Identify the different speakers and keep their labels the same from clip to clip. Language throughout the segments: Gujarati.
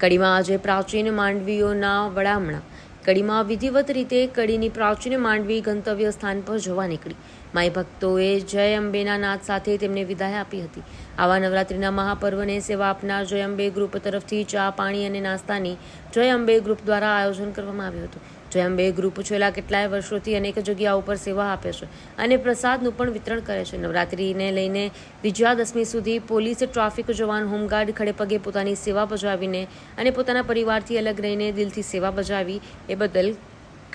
Speaker 1: કડીમાં આજે પ્રાચીન માંડવીઓના વડામણા. કડીમાં વિધિવત રીતે કડીની પ્રાચીન માંડવી ગંતવ્ય સ્થાન પર જવા નીકળી. માય ભક્તોએ જય અંબેના નાદ સાથે તેમને વિદાય આપી હતી. આવા નવરાત્રિના મહાપર્વને સેવા આપનાર જય અંબે ગ્રુપ તરફથી ચા, પાણી અને નાસ્તાની જય અંબે ગ્રુપ દ્વારા આયોજન કરવામાં આવ્યું હતું. જય અંબે ગ્રુપ છેલ્લા કેટલાય વર્ષોથી અનેક જગ્યાઓ પર સેવા આપે છે અને પ્રસાદનું પણ વિતરણ કરે છે. નવરાત્રિને લઈને વિજયાદશમી સુધી પોલીસ, ટ્રાફિક જવાન, હોમગાર્ડ ખડેપગે પોતાની સેવા બજાવીને અને પોતાના પરિવારથી અલગ રહીને દિલથી સેવા બજાવી એ બદલ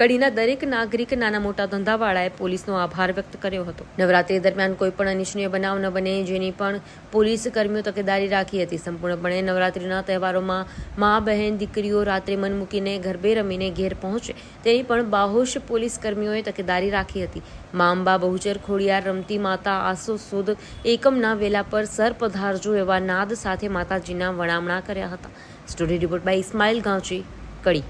Speaker 1: કડીના દરેક નાગરિક નાના મોટા ધંધાવાળાએ પોલીસનો આભાર વ્યક્ત કર્યો હતો. નવરાત્રી દરમિયાન કોઈ પણ અનિચ્છનીય બનાવ ન બને, જેની પણ પોલીસ કર્મીઓ તકેદારી રાખી હતી. સંપૂર્ણપણે નવરાત્રીના તહેવારોમાં મા, બહેન, દીકરીઓ રાત્રે મન મૂકીને ગરબે રમીને ઘેર પહોંચે, તેની પણ બાહોશ પોલીસ કર્મીઓએ તકેદારી રાખી હતી. મા, અંબા, બહુચર, ખોડિયાર, રમતી માતા, આસો, સુદ, એકમના વેલા પર સર પધારજો એવા નાદ સાથે માતાજીના વણામણા કર્યા હતા. Story report by Ismail Ganchi Kadi.